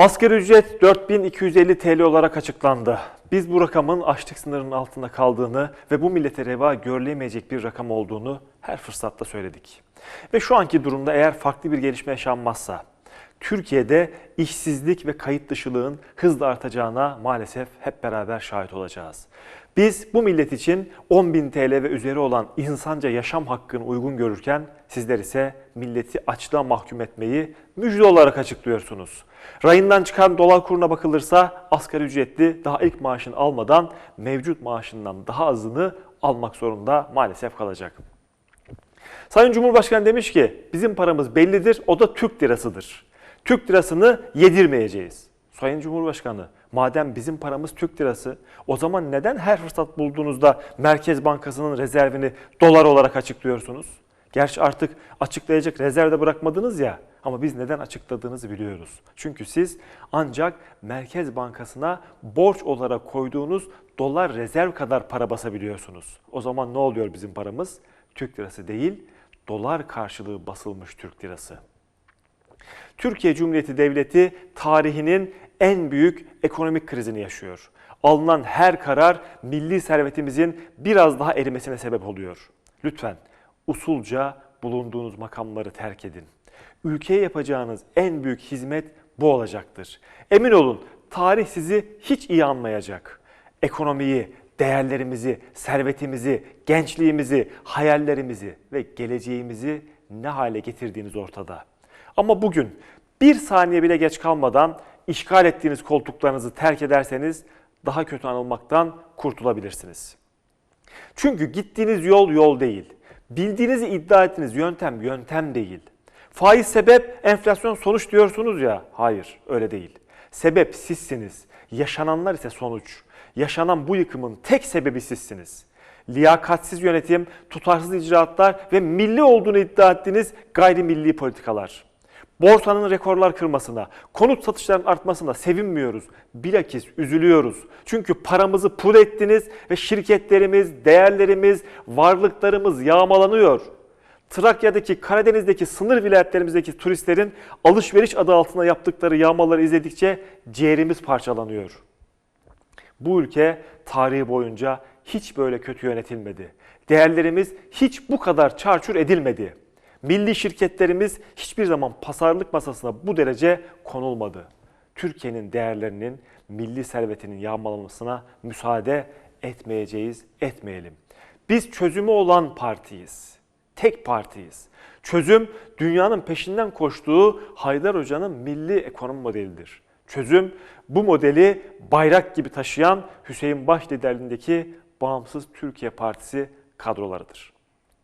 Asgari ücret 4250 TL olarak açıklandı. Biz bu rakamın açlık sınırının altında kaldığını ve bu millete reva görülemeyecek bir rakam olduğunu her fırsatta söyledik. Ve şu anki durumda eğer farklı bir gelişme yaşanmazsa Türkiye'de işsizlik ve kayıt dışılığın hızla artacağına maalesef hep beraber şahit olacağız. Biz bu millet için 10.000 TL ve üzeri olan insanca yaşam hakkını uygun görürken sizler ise milleti açlığa mahkum etmeyi müjde olarak açıklıyorsunuz. Rayından çıkan dolar kuruna bakılırsa asgari ücretli daha ilk maaşını almadan mevcut maaşından daha azını almak zorunda maalesef kalacak. Sayın Cumhurbaşkanı demiş ki bizim paramız bellidir o da Türk lirasıdır. Türk lirasını yedirmeyeceğiz. Sayın Cumhurbaşkanı madem bizim paramız Türk lirası o zaman neden her fırsat bulduğunuzda Merkez Bankası'nın rezervini dolar olarak açıklıyorsunuz? Gerçi artık açıklayacak rezervde bırakmadınız ya ama biz neden açıkladığınızı biliyoruz. Çünkü siz ancak Merkez Bankası'na borç olarak koyduğunuz dolar rezerv kadar para basabiliyorsunuz. O zaman ne oluyor bizim paramız? Türk lirası değil, dolar karşılığı basılmış Türk lirası. Türkiye Cumhuriyeti Devleti tarihinin en büyük ekonomik krizini yaşıyor. Alınan her karar milli servetimizin biraz daha erimesine sebep oluyor. Lütfen usulca bulunduğunuz makamları terk edin. Ülkeye yapacağınız en büyük hizmet bu olacaktır. Emin olun tarih sizi hiç iyi anmayacak. Ekonomiyi, değerlerimizi, servetimizi, gençliğimizi, hayallerimizi ve geleceğimizi ne hale getirdiğiniz ortada. Ama bugün bir saniye bile geç kalmadan işgal ettiğiniz koltuklarınızı terk ederseniz daha kötü anılmaktan kurtulabilirsiniz. Çünkü gittiğiniz yol yol değil. Bildiğinizi iddia ettiğiniz yöntem yöntem değil. Faiz sebep, enflasyon sonuç diyorsunuz ya. Hayır, öyle değil. Sebep sizsiniz. Yaşananlar ise sonuç. Yaşanan bu yıkımın tek sebebi sizsiniz. Liyakatsiz yönetim, tutarsız icraatlar ve milli olduğunu iddia ettiğiniz gayrimilli politikalar. Borsanın rekorlar kırmasına, konut satışlarının artmasına sevinmiyoruz. Bilakis üzülüyoruz. Çünkü paramızı pul ettiniz ve şirketlerimiz, değerlerimiz, varlıklarımız yağmalanıyor. Trakya'daki, Karadeniz'deki sınır vilayetlerimizdeki turistlerin alışveriş adı altında yaptıkları yağmaları izledikçe ciğerimiz parçalanıyor. Bu ülke tarihi boyunca hiç böyle kötü yönetilmedi. Değerlerimiz hiç bu kadar çarçur edilmedi. Milli şirketlerimiz hiçbir zaman pazarlık masasına bu derece konulmadı. Türkiye'nin değerlerinin, milli servetinin yağmalanmasına müsaade etmeyeceğiz, etmeyelim. Biz çözümü olan partiyiz. Tek partiyiz. Çözüm dünyanın peşinden koştuğu Haydar Hoca'nın milli ekonomi modelidir. Çözüm bu modeli bayrak gibi taşıyan Hüseyin Baş liderliğindeki Bağımsız Türkiye Partisi kadrolarıdır.